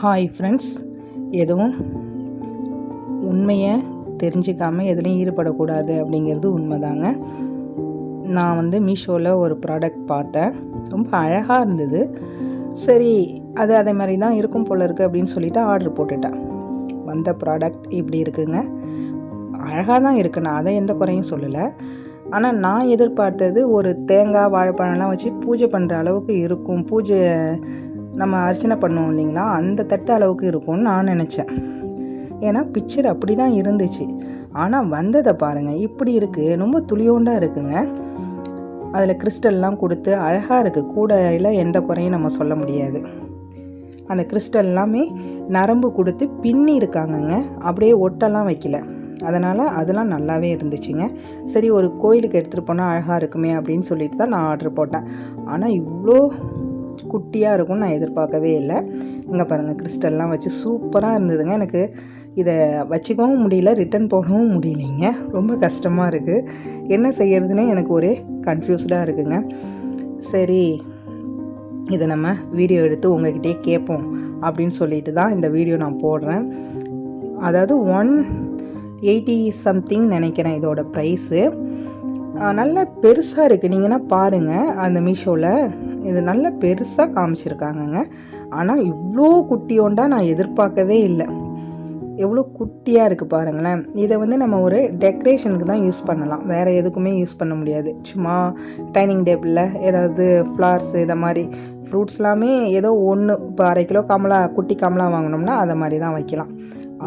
Hi friends எதுவும் உண்மையை தெரிஞ்சிக்காமல் எதுலேயும் ஈடுபடக்கூடாது அப்படிங்கிறது உண்மைதாங்க. நான் வந்து மீஷோவில் ஒரு ப்ராடக்ட் பார்த்தேன். ரொம்ப அழகாக இருந்தது. சரி அது அதே மாதிரி தான் இருக்கும் போல் இருக்குது அப்படின்னு சொல்லிட்டு ஆர்டர் போட்டுட்டேன். வந்த ப்ராடக்ட் இப்படி இருக்குங்க. அழகாக தான் இருக்கு. நான் அதை எந்த குறையும் சொல்லலை. ஆனால் நான் எதிர்பார்த்தது ஒரு தேங்காய் வாழைப்பழம்லாம் வச்சு பூஜை பண்ணுற அளவுக்கு இருக்கும். பூஜை நம்ம அர்ச்சனை பண்ணுவோம் இல்லைங்களா? அந்த தட்டு அளவுக்கு இருக்கும்னு நான் நினச்சேன். ஏன்னா பிக்சர் அப்படி தான் இருந்துச்சு. ஆனால் வந்ததை பாருங்கள் இப்படி இருக்குது ரொம்ப துளியோண்டாக இருக்குங்க. அதில் கிறிஸ்டல்லாம் கொடுத்து அழகாக இருக்குது கூடையில் எந்த குறையும் நம்ம சொல்ல முடியாது. அந்த கிறிஸ்டல் எல்லாமே நரம்பு கொடுத்து பின்னி இருக்காங்கங்க. அப்படியே ஒட்டெல்லாம் வைக்கல. அதனால் அதெல்லாம் நல்லாவே இருந்துச்சுங்க. சரி ஒரு கோயிலுக்கு எடுத்துகிட்டு போனால் அழகாக இருக்குமே அப்படின்னு சொல்லிட்டு தான் நான் ஆர்டர் போட்டேன். ஆனால் இவ்வளோ குட்டியாக இருக்கும்னு நான் எதிர்பார்க்கவே இல்லை. இங்கே பாருங்கள் கிறிஸ்டல்லாம் வச்சு சூப்பராக இருந்ததுங்க. எனக்கு இதை வச்சுக்கவும் முடியல ரிட்டன் போடவும் முடியலைங்க. ரொம்ப கஷ்டமாக இருக்குது என்ன செய்யறதுனே எனக்கு ஒரே கன்ஃபியூஸ்டாக இருக்குங்க. சரி இதை நம்ம வீடியோ எடுத்து உங்ககிட்டயே கேட்போம் அப்படின்னு சொல்லிட்டு தான் இந்த வீடியோ நான் போடுறேன். அதாவது ஒன் எயிட்டி சம்திங் நினைக்கிறேன் இதோட ப்ரைஸு நல்ல பெருசாக இருக்குது நீங்கன்னா பாருங்கள் அந்த மீஷோவில் இது நல்ல பெருசாக காமிச்சிருக்காங்கங்க. ஆனால் இவ்வளோ குட்டியோண்டா நான் எதிர்பார்க்கவே இல்லை. எவ்வளோ குட்டியாக இருக்குது பாருங்களேன். இதை வந்து நம்ம ஒரு டெக்கரேஷனுக்கு தான் யூஸ் பண்ணலாம். வேறு எதுக்குமே யூஸ் பண்ண முடியாது. சும்மா டைனிங் டேபிளில் ஏதாவது ஃப்ளார்ஸ் இதை மாதிரி ஃப்ரூட்ஸ்லாமே ஏதோ ஒன்று இப்போ அரை கிலோ கமலா குட்டி கமலா வாங்கினோம்னா அதை மாதிரி தான் வைக்கலாம்.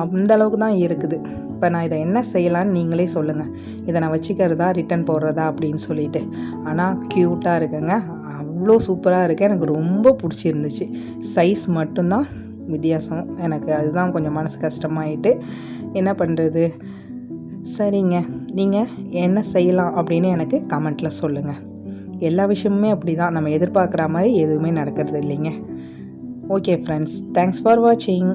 அந்த அளவுக்கு தான் இருக்குது. இப்போ நான் இதை என்ன செய்யலான்னு நீங்களே சொல்லுங்கள் இதை நான் வச்சுக்கிறதா ரிட்டன் போடுறதா அப்படின்னு சொல்லிட்டு. ஆனால் க்யூட்டாக இருக்குங்க. அவ்வளோ சூப்பராக இருக்குது எனக்கு ரொம்ப பிடிச்சிருந்துச்சு. சைஸ் மட்டும்தான் வித்தியாசம். எனக்கு அதுதான் கொஞ்சம் மனசு கஷ்டமாயிட்டு. என்ன பண்ணுறது சரிங்க. நீங்கள் என்ன செய்யலாம் அப்படின்னு எனக்கு கமெண்ட்டில் சொல்லுங்கள் எல்லா விஷயமுமே அப்படி தான் நம்ம எதிர்பார்க்குற மாதிரி எதுவுமே நடக்கிறது இல்லைங்க. ஓகே ஃப்ரெண்ட்ஸ் தேங்க்ஸ் ஃபார் வாட்சிங்